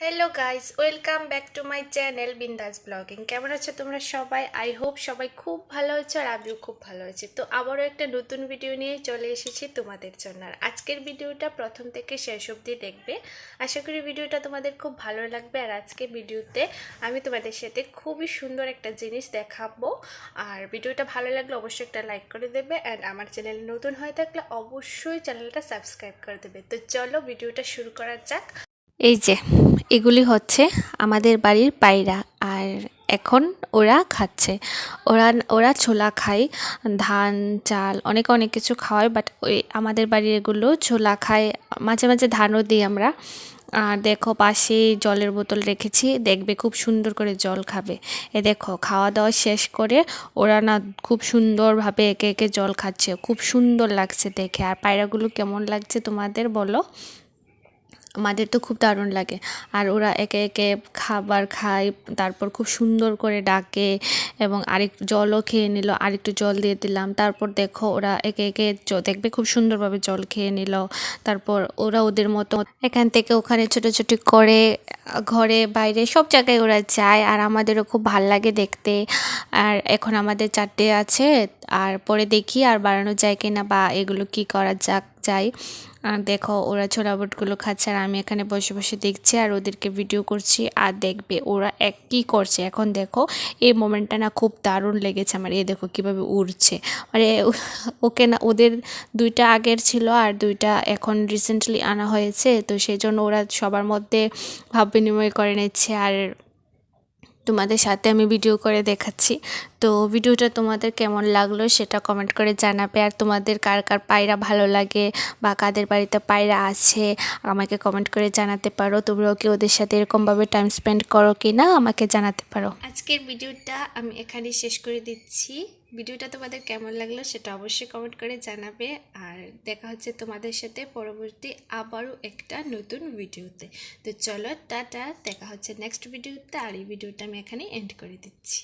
Hello guys welcome back to my channel Bindaas blogging কেমন আছো তোমরা সবাই? আই হোপ সবাই খুব ভালো হয়েছে আর আমিও খুব ভালো আছি। তো আবারও একটা নতুন ভিডিও নিয়ে চলে এসেছি তোমাদের জন্য। আর আজকের ভিডিওটা প্রথম থেকে শেষ অবধি দেখবে। আশা করি ভিডিওটা তোমাদের খুব ভালো লাগবে। আর আজকে ভিডিওতে আমি তোমাদের সাথে খুবই সুন্দর একটা জিনিস দেখাবো। আর ভিডিওটা ভালো লাগলে অবশ্যই একটা লাইক করে দেবে। অ্যান্ড আমার চ্যানেল নতুন হয়ে থাকলে অবশ্যই চ্যানেলটা সাবস্ক্রাইব করে দেবে। তো চলো ভিডিওটা শুরু করা যাক। এই যে, এগুলি হচ্ছে আমাদের বাড়ির পায়রা আর এখন ওরা খাচ্ছে। ওরা ওরা ছোলা খায়, ধান, চাল, অনেক অনেক কিছু খাওয়ায় বাট ওই আমাদের বাড়ির এগুলো ছোলা খায়। মাঝে মাঝে ধানও দিই আমরা। আর দেখো, পাশে জলের বোতল রেখেছি, দেখবে খুব সুন্দর করে জল খাবে। এ দেখো খাওয়া দাওয়া শেষ করে ওরা না খুব সুন্দরভাবে একে একে জল খাচ্ছে। খুব সুন্দর লাগছে দেখে। আর পায়রাগুলো কেমন লাগছে তোমাদের বলো। আমাদের তো খুব দারুণ লাগে। আর ওরা একে একে খাবার খায়, তারপর খুব সুন্দর করে ডাকে এবং আরেক জলও খেয়ে নিল, আরেকটু জল দিয়ে দিলাম। তারপর দেখো ওরা একে একে দেখবে খুব সুন্দরভাবে জল খেয়ে নিল। তারপর ওরা ওদের মতো এখান থেকে ওখানে ছোটাছুটি করে, ঘরে, বাইরে সব জায়গায় ওরা যায় আর আমাদেরও খুব ভালো লাগে দেখতে। আর এখন আমাদের চারটে আছে, আর পরে দেখি আর বাড়ানো যায় কিনা বা এগুলো কি করা যাক যায় আর দেখো, ওরা ছোলা বুটগুলো খাচ্ছে আর আমি এখানে বসে বসে দেখছি আর ওদেরকে ভিডিও করছি আর দেখবে ওরা এক কী করছে। এখন দেখো, এই মোমেন্টটা না খুব দারুণ লেগেছে আমার। এ দেখো কীভাবে উড়ছে। মানে ওকে না, ওদের দুইটা আগের ছিল আর দুইটা এখন রিসেন্টলি আনা হয়েছে। তো সেই জন্য ওরা সবার মধ্যে ভাব বিনিময় করে নিচ্ছে। আর তোমাদের সাথে আমি ভিডিও করে দেখাচ্ছি। তো ভিডিওটা তোমাদের কেমন লাগল সেটা কমেন্ট করে জানাবে। আর তোমাদের কার কার পায়রা ভালো লাগে বা কাদের বাড়িতে পায়রা আছে, আমাকে কমেন্ট করে জানাতে পারো। তোমরাও কি ওদের সাথে এরকমভাবে টাইম স্পেন্ড করো কি না, আমাকে জানাতে পারো। আজকের ভিডিওটা আমি এখানেই শেষ করে দিচ্ছি। ভিডিওটা তোমাদের কেমন লাগল সেটা অবশ্যই কমেন্ট করে জানাবে। আর দেখা হচ্ছে তোমাদের সাথে পরবর্তী আবারও একটা নতুন ভিডিওতে। তো চলো, টাটা, দেখা হচ্ছে নেক্সট ভিডিওতে। আর এই ভিডিওটা আমি এখানে এন্ড করে দিচ্ছি।